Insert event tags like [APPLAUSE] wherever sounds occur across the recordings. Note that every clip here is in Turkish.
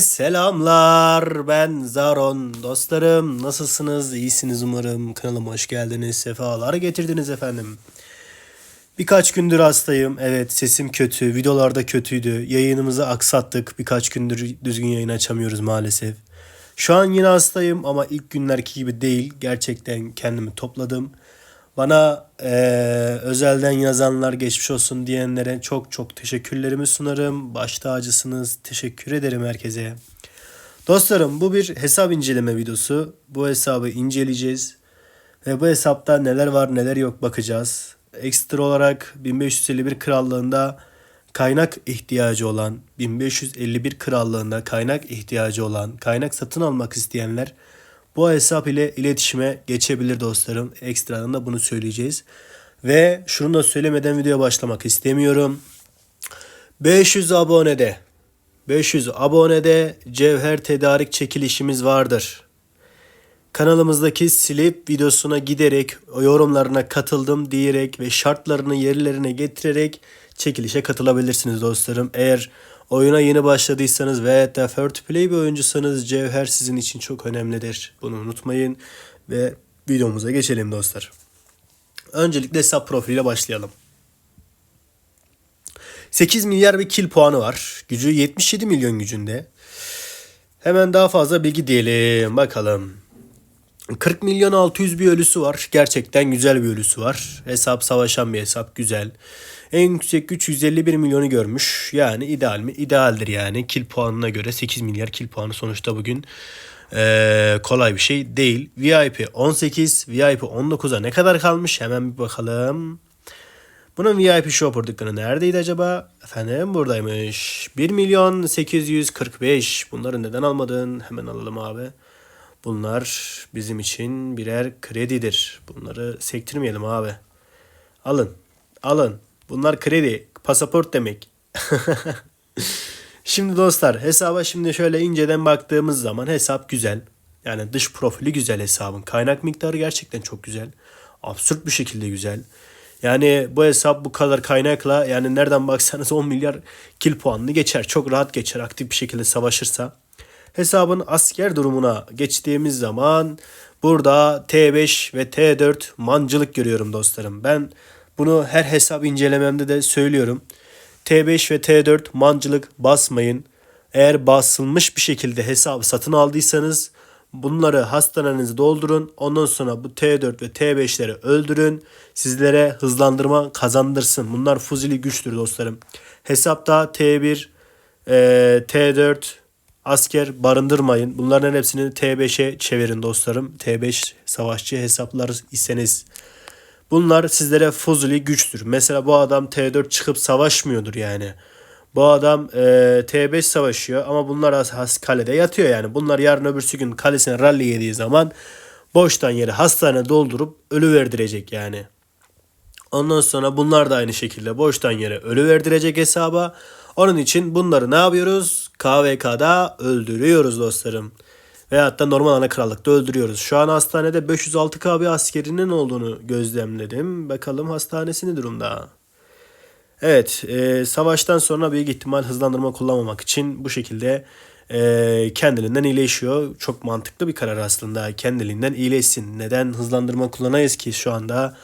Selamlar. Ben Zaron. Dostlarım nasılsınız? İyisiniz umarım. Kanalıma hoş geldiniz. Sefalar getirdiniz efendim. Birkaç gündür hastayım. Evet sesim kötü. Videolarda kötüydü. Yayınımızı aksattık. Birkaç gündür düzgün yayın açamıyoruz maalesef. Şu an yine hastayım ama ilk günlerki gibi değil. Gerçekten kendimi topladım bana eee, özelden yazanlar geçmiş olsun diyenlere çok çok teşekkürlerimi sunarım. Baş tacısınız. Teşekkür ederim herkese. Dostlarım bu bir hesap inceleme videosu. Bu hesabı inceleyeceğiz. Ve bu hesapta neler var neler yok bakacağız. Ekstra olarak 1551 krallığında kaynak ihtiyacı olan, 1551 krallığında kaynak ihtiyacı olan, kaynak satın almak isteyenler bu hesap ile iletişime geçebilir dostlarım. Ekstradan da bunu söyleyeceğiz. Ve şunu da söylemeden videoya başlamak istemiyorum. 500 abonede 500 abonede cevher tedarik çekilişimiz vardır. Kanalımızdaki silip videosuna giderek yorumlarına katıldım diyerek ve şartlarını yerlerine getirerek çekilişe katılabilirsiniz dostlarım. Eğer oyuna yeni başladıysanız da first play bir oyuncusanız cevher sizin için çok önemlidir. Bunu unutmayın ve videomuza geçelim dostlar. Öncelikle hesap profiliyle başlayalım. 8 milyar bir kill puanı var. Gücü 77 milyon gücünde. Hemen daha fazla bilgi diyelim bakalım. 40 milyon 600 bir ölüsü var. Gerçekten güzel bir ölüsü var. Hesap savaşan bir hesap güzel. En yüksek güç 151 milyonu görmüş. Yani ideal mi? İdealdir yani. Kill puanına göre 8 milyar kill puanı sonuçta bugün eee, kolay bir şey değil. VIP 18, VIP 19'a ne kadar kalmış? Hemen bir bakalım. Bunun VIP Shopper dükkanı neredeydi acaba? Efendim buradaymış. 1 milyon 845. Bunları neden almadın? Hemen alalım abi. Bunlar bizim için birer kredidir. Bunları sektirmeyelim abi. Alın. Alın. Bunlar kredi. Pasaport demek. [LAUGHS] şimdi dostlar hesaba şimdi şöyle inceden baktığımız zaman hesap güzel. Yani dış profili güzel hesabın. Kaynak miktarı gerçekten çok güzel. Absürt bir şekilde güzel. Yani bu hesap bu kadar kaynakla yani nereden baksanız [LAUGHS] 10 milyar kill puanını geçer. Çok rahat geçer aktif bir şekilde savaşırsa. Hesabın asker durumuna geçtiğimiz zaman burada T5 ve T4 mancılık görüyorum dostlarım. Ben bunu her hesap incelememde de söylüyorum. T5 ve T4 mancılık basmayın. Eğer basılmış bir şekilde hesabı satın aldıysanız bunları hastanenize doldurun. Ondan sonra bu T4 ve T5'leri öldürün. Sizlere hızlandırma kazandırsın. Bunlar fuzili güçtür dostlarım. Hesapta T1, e, T4, asker barındırmayın. Bunların hepsini T5'e çevirin dostlarım. T5 savaşçı hesaplar iseniz. Bunlar sizlere fuzuli güçtür. Mesela bu adam T4 çıkıp savaşmıyordur yani. Bu adam e, T5 savaşıyor ama bunlar has, has kalede yatıyor yani. Bunlar yarın öbürsü gün kalesine rally yediği zaman boştan yere hastane doldurup ölü verdirecek yani. Ondan sonra bunlar da aynı şekilde boştan yere ölü verdirecek hesaba. Onun için bunları ne yapıyoruz? KVK'da öldürüyoruz dostlarım. Veyahut da normal ana krallıkta öldürüyoruz. Şu an hastanede 506K bir askerinin olduğunu gözlemledim. Bakalım hastanesi ne durumda? Evet, e, savaştan sonra büyük ihtimal hızlandırma kullanmamak için bu şekilde e, kendiliğinden iyileşiyor. Çok mantıklı bir karar aslında. Kendiliğinden iyileşsin. Neden hızlandırma kullanayız ki şu anda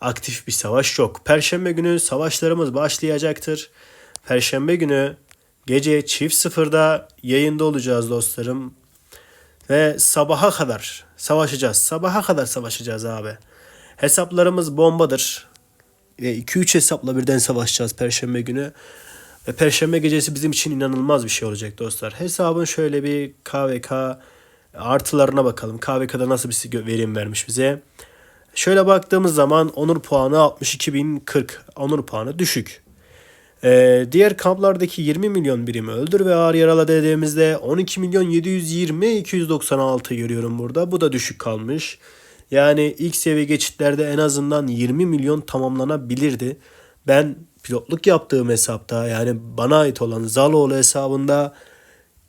aktif bir savaş yok. Perşembe günü savaşlarımız başlayacaktır. Perşembe günü gece çift sıfırda yayında olacağız dostlarım. Ve sabaha kadar savaşacağız. Sabaha kadar savaşacağız abi. Hesaplarımız bombadır. Ve 2-3 hesapla birden savaşacağız perşembe günü. Ve perşembe gecesi bizim için inanılmaz bir şey olacak dostlar. Hesabın şöyle bir KVK artılarına bakalım. KVK'da nasıl bir verim vermiş bize. Şöyle baktığımız zaman onur puanı 62.040. Onur puanı düşük. Ee, diğer kamplardaki 20 milyon birimi öldür ve ağır yarala dediğimizde 12 milyon 720 296 görüyorum burada. Bu da düşük kalmış. Yani ilk seviye geçitlerde en azından 20 milyon tamamlanabilirdi. Ben pilotluk yaptığım hesapta yani bana ait olan Zaloğlu hesabında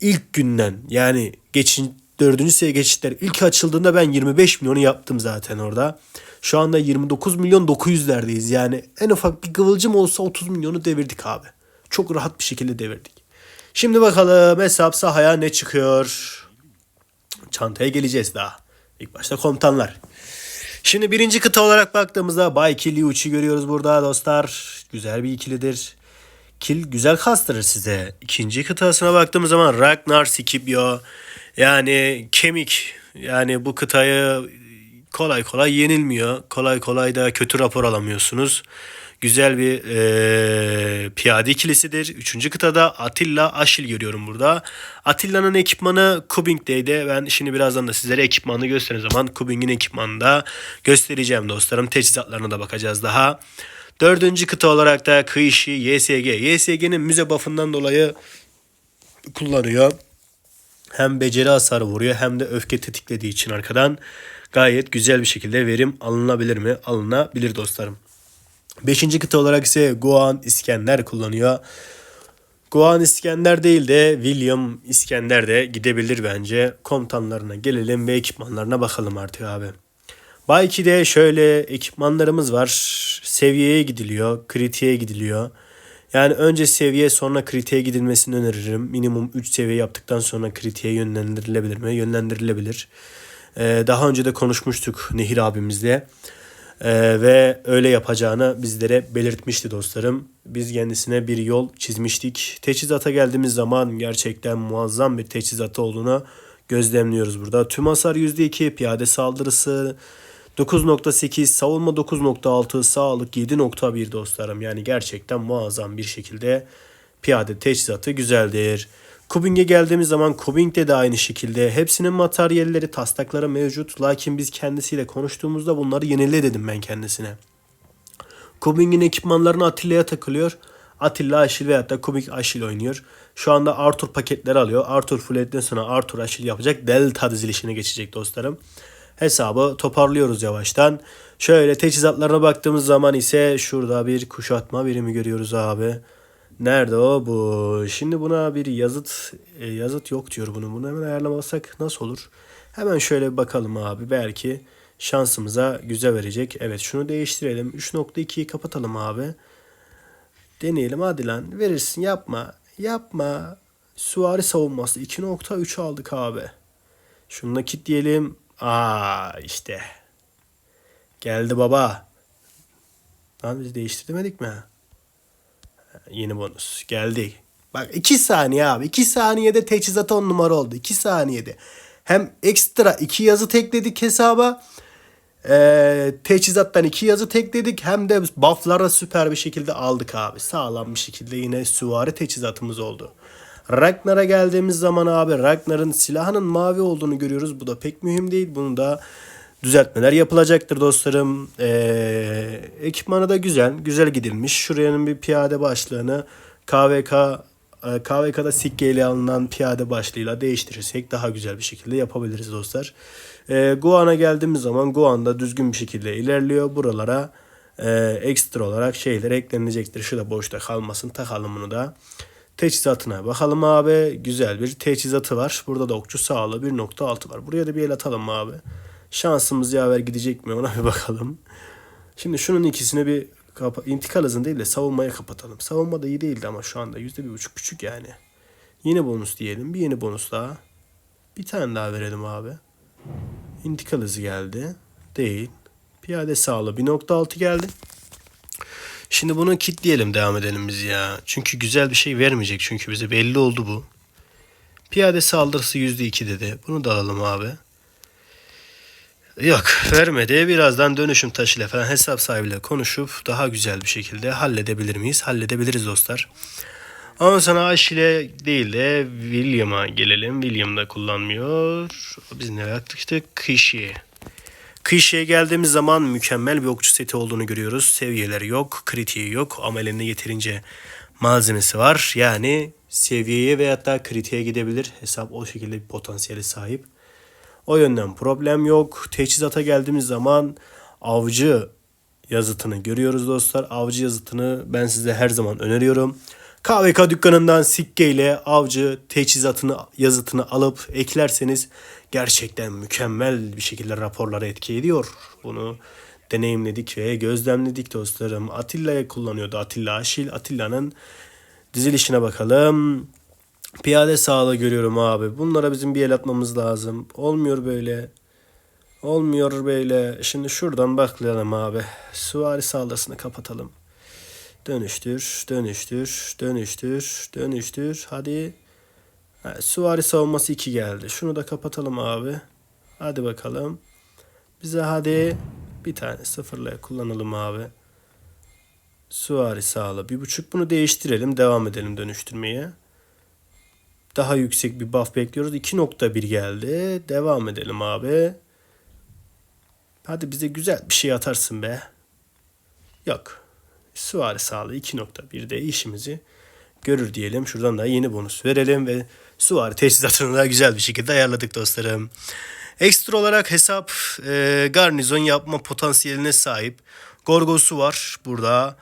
ilk günden yani geçin dördüncü seviye geçitler ilk açıldığında ben 25 milyonu yaptım zaten orada. Şu anda 29 milyon 900'lerdeyiz. Yani en ufak bir kıvılcım olsa 30 milyonu devirdik abi. Çok rahat bir şekilde devirdik. Şimdi bakalım hesap sahaya ne çıkıyor. Çantaya geleceğiz daha. İlk başta komutanlar. Şimdi birinci kıta olarak baktığımızda Bay Kill Yuchi görüyoruz burada dostlar. Güzel bir ikilidir. Kill güzel kastırır size. İkinci kıtasına baktığımız zaman Ragnar Scipio yani kemik yani bu kıtayı kolay kolay yenilmiyor. Kolay kolay da kötü rapor alamıyorsunuz. Güzel bir eee, piyade ikilisidir. Üçüncü kıtada Atilla Aşil görüyorum burada. Atilla'nın ekipmanı Kubing'deydi. Ben şimdi birazdan da sizlere ekipmanı göstereceğim zaman Kubing'in ekipmanını da göstereceğim dostlarım. Teçhizatlarına da bakacağız daha. Dördüncü kıta olarak da Kıishi YSG. YSG'nin müze buff'ından dolayı kullanıyor. Hem beceri hasarı vuruyor hem de öfke tetiklediği için arkadan gayet güzel bir şekilde verim alınabilir mi? Alınabilir dostlarım. Beşinci kıta olarak ise Guan İskender kullanıyor. Guan İskender değil de William İskender de gidebilir bence. Komutanlarına gelelim ve ekipmanlarına bakalım artık abi. Bay 2'de şöyle ekipmanlarımız var. Seviyeye gidiliyor, kritiğe gidiliyor. Yani önce seviye sonra kritiğe gidilmesini öneririm. Minimum 3 seviye yaptıktan sonra kritiğe yönlendirilebilir mi? Yönlendirilebilir. Ee, daha önce de konuşmuştuk Nehir abimizle. Ee, ve öyle yapacağını bizlere belirtmişti dostlarım. Biz kendisine bir yol çizmiştik. Teçhizata geldiğimiz zaman gerçekten muazzam bir teçhizatı olduğunu gözlemliyoruz burada. Tüm hasar %2, piyade saldırısı 9.8, savunma 9.6, sağlık 7.1 dostlarım. Yani gerçekten muazzam bir şekilde piyade teçhizatı güzeldir. Kubing'e geldiğimiz zaman Kubing'de de aynı şekilde hepsinin materyalleri, taslakları mevcut. Lakin biz kendisiyle konuştuğumuzda bunları yenile dedim ben kendisine. Kubing'in ekipmanlarını Atilla'ya takılıyor. Atilla Aşil veyahut da Kubing Aşil oynuyor. Şu anda Arthur paketleri alıyor. Arthur fulledikten sonra Arthur Aşil yapacak. Delta dizilişine geçecek dostlarım. Hesabı toparlıyoruz yavaştan. Şöyle teçhizatlarına baktığımız zaman ise şurada bir kuşatma birimi görüyoruz abi. Nerede o bu? Şimdi buna bir yazıt e, yazıt yok diyor bunu. Bunu hemen ayarlamasak nasıl olur? Hemen şöyle bir bakalım abi. Belki şansımıza güzel verecek. Evet şunu değiştirelim. 3.2'yi kapatalım abi. Deneyelim hadi lan. Verirsin yapma. Yapma. Suvari savunması 2.3 aldık abi. Şunu nakit diyelim. Aa işte. Geldi baba. Lan biz değiştirmedik mi? Yeni bonus. Geldi. Bak 2 saniye abi. 2 saniyede teçhizat 10 numara oldu. 2 saniyede. Hem ekstra 2 yazı tekledik hesaba. Ee, teçhizattan 2 yazı tekledik. Hem de buff'lara süper bir şekilde aldık abi. Sağlam bir şekilde yine süvari teçhizatımız oldu. Ragnar'a geldiğimiz zaman abi Ragnar'ın silahının mavi olduğunu görüyoruz. Bu da pek mühim değil. Bunu da düzeltmeler yapılacaktır dostlarım. Ee, ekipmanı da güzel. Güzel gidilmiş. Şuranın bir piyade başlığını KVK e, KVK'da sikke ile alınan piyade başlığıyla değiştirirsek daha güzel bir şekilde yapabiliriz dostlar. Ee, Guan'a geldiğimiz zaman Guan'da düzgün bir şekilde ilerliyor. Buralara e, ekstra olarak şeyler eklenecektir. Şu da boşta kalmasın. Takalım bunu da. Teçhizatına bakalım abi. Güzel bir teçhizatı var. Burada da okçu sağlığı 1.6 var. Buraya da bir el atalım abi. Şansımız yaver gidecek mi ona bir bakalım. Şimdi şunun ikisini bir kapa intikal hızını değil de savunmaya kapatalım. Savunma da iyi değildi ama şu anda yüzde bir buçuk küçük yani. Yeni bonus diyelim. Bir yeni bonus daha. Bir tane daha verelim abi. İntikal hızı geldi. Değil. Piyade sağlığı 1.6 geldi. Şimdi bunu kitleyelim devam edelim biz ya. Çünkü güzel bir şey vermeyecek çünkü bize belli oldu bu. Piyade saldırısı %2 dedi. Bunu da alalım abi. Yok vermedi. Birazdan dönüşüm taşıyla falan hesap sahibiyle konuşup daha güzel bir şekilde halledebilir miyiz? Halledebiliriz dostlar. Ondan sonra Ash ile değil de William'a gelelim. William da kullanmıyor. Biz ne yaptık? Kişi. Kışı'ya geldiğimiz zaman mükemmel bir okçu seti olduğunu görüyoruz. Seviyeleri yok, kritiği yok ama elinde yeterince malzemesi var. Yani seviyeye veyahut da kritiğe gidebilir. Hesap o şekilde bir potansiyeli sahip. O yönden problem yok. Teçhizata geldiğimiz zaman avcı yazıtını görüyoruz dostlar. Avcı yazıtını ben size her zaman öneriyorum. KVK dükkanından sikke ile avcı teçhizatını yazıtını alıp eklerseniz gerçekten mükemmel bir şekilde raporlara etki ediyor. Bunu deneyimledik ve gözlemledik dostlarım. Atilla'ya kullanıyordu Atilla Aşil. Atilla'nın dizilişine bakalım. Piyade sağlığı görüyorum abi. Bunlara bizim bir el atmamız lazım. Olmuyor böyle. Olmuyor böyle. Şimdi şuradan baklayalım abi. Süvari saldırısını kapatalım. Dönüştür, dönüştür, dönüştür, dönüştür. Hadi. Ha, süvari savunması 2 geldi. Şunu da kapatalım abi. Hadi bakalım. Bize hadi bir tane sıfırla kullanalım abi. Süvari sağla. Bir buçuk bunu değiştirelim. Devam edelim dönüştürmeye. Daha yüksek bir buff bekliyoruz. 2.1 geldi. Devam edelim abi. Hadi bize güzel bir şey atarsın be. Yok. Süvari sağlığı 2.1'de işimizi görür diyelim. Şuradan da yeni bonus verelim ve süvari teçhizatını da güzel bir şekilde ayarladık dostlarım. Ekstra olarak hesap e, garnizon yapma potansiyeline sahip. Gorgosu var burada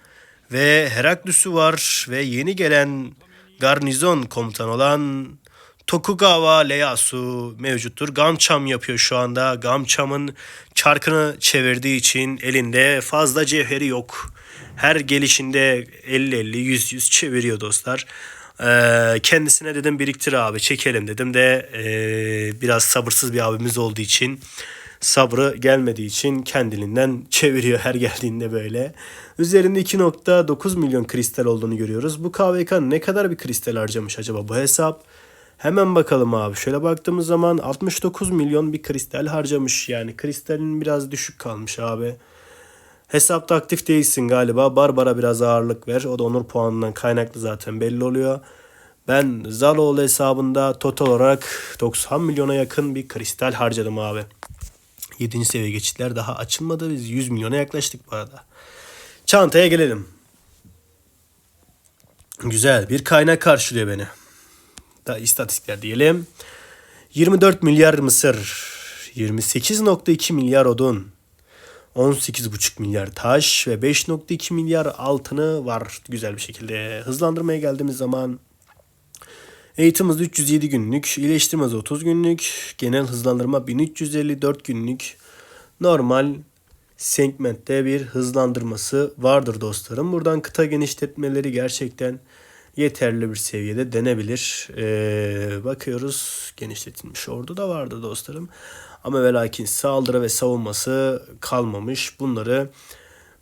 ve Heraklüs'ü var ve yeni gelen garnizon komutan olan Tokugawa Ieyasu mevcuttur. Gamcham yapıyor şu anda. Gamcham'ın çarkını çevirdiği için elinde fazla cevheri yok. Her gelişinde 50-50, 100-100 çeviriyor dostlar. Ee, kendisine dedim biriktir abi çekelim dedim de ee, biraz sabırsız bir abimiz olduğu için sabrı gelmediği için kendiliğinden [LAUGHS] çeviriyor her geldiğinde böyle. Üzerinde 2.9 milyon kristal olduğunu görüyoruz. Bu KVK ne kadar bir kristal harcamış acaba bu hesap? Hemen bakalım abi. Şöyle baktığımız zaman 69 milyon bir kristal harcamış. Yani kristalin biraz düşük kalmış abi. Hesapta aktif değilsin galiba. Barbara biraz ağırlık ver. O da onur puanından kaynaklı zaten belli oluyor. Ben Zaloğlu hesabında total olarak 90 milyona yakın bir kristal harcadım abi. 7. seviye geçitler daha açılmadı. Biz 100 milyona yaklaştık bu arada. Çantaya gelelim. Güzel bir kaynak karşılıyor beni. Da istatistikler diyelim. 24 milyar mısır, 28.2 milyar odun, 18,5 milyar taş ve 5.2 milyar altını var güzel bir şekilde. Hızlandırmaya geldiğimiz zaman eğitim hızı 307 günlük, iyileştirme hızı 30 günlük, genel hızlandırma 1354 günlük, normal segmentte bir hızlandırması vardır dostlarım. Buradan kıta genişletmeleri gerçekten yeterli bir seviyede denebilir. Ee, bakıyoruz genişletilmiş ordu da vardı dostlarım. Ama ve lakin saldırı ve savunması kalmamış. Bunları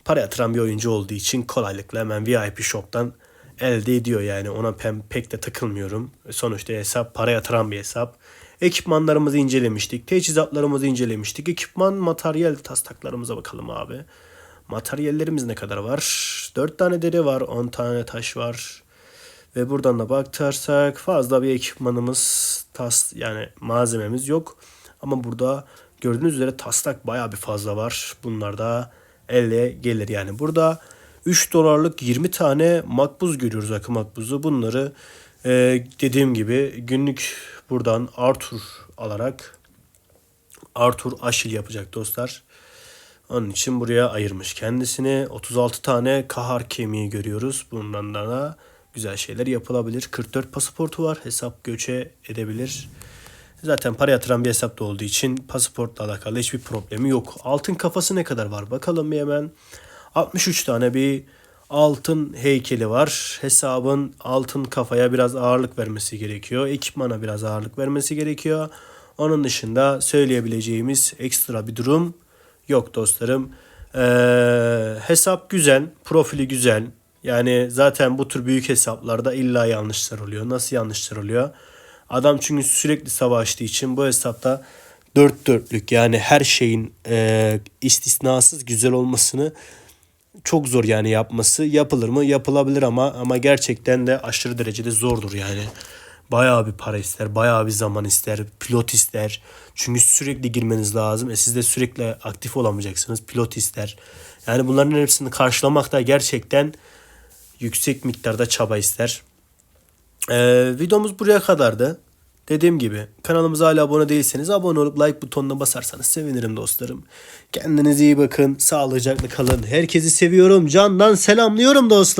para yatıran bir oyuncu olduğu için kolaylıkla hemen VIP Shop'tan elde ediyor yani ona pek de takılmıyorum. Sonuçta hesap para yatıran bir hesap. Ekipmanlarımızı incelemiştik. Teçhizatlarımızı incelemiştik. Ekipman materyal taslaklarımıza bakalım abi. Materyallerimiz ne kadar var? 4 tane deri var. 10 tane taş var. Ve buradan da bakarsak fazla bir ekipmanımız tas yani malzememiz yok. Ama burada gördüğünüz üzere taslak bayağı bir fazla var. Bunlar da elle gelir yani. Burada 3 dolarlık 20 tane makbuz görüyoruz akı makbuzu. Bunları e, dediğim gibi günlük buradan Arthur alarak Arthur Aşil yapacak dostlar. Onun için buraya ayırmış kendisini. 36 tane kahar kemiği görüyoruz. Bundan da güzel şeyler yapılabilir. 44 pasaportu var. Hesap göçe edebilir. Zaten para yatıran bir hesapta olduğu için pasaportla alakalı hiçbir problemi yok. Altın kafası ne kadar var bakalım hemen. 63 tane bir altın heykeli var. Hesabın altın kafaya biraz ağırlık vermesi gerekiyor. Ekipmana biraz ağırlık vermesi gerekiyor. Onun dışında söyleyebileceğimiz ekstra bir durum yok dostlarım. Ee, hesap güzel, profili güzel. Yani zaten bu tür büyük hesaplarda illa yanlışlar oluyor. Nasıl yanlışlar oluyor? Adam çünkü sürekli savaştığı için bu hesapta dört dörtlük yani her şeyin e, istisnasız güzel olmasını çok zor yani yapması. Yapılır mı? Yapılabilir ama ama gerçekten de aşırı derecede zordur yani. Bayağı bir para ister, bayağı bir zaman ister, pilot ister. Çünkü sürekli girmeniz lazım. E siz de sürekli aktif olamayacaksınız. Pilot ister. Yani bunların hepsini karşılamak da gerçekten yüksek miktarda çaba ister. Ee, videomuz buraya kadardı. Dediğim gibi kanalımıza hala abone değilseniz abone olup like butonuna basarsanız sevinirim dostlarım. Kendinize iyi bakın. Sağlıcakla kalın. Herkesi seviyorum. Candan selamlıyorum dostlar.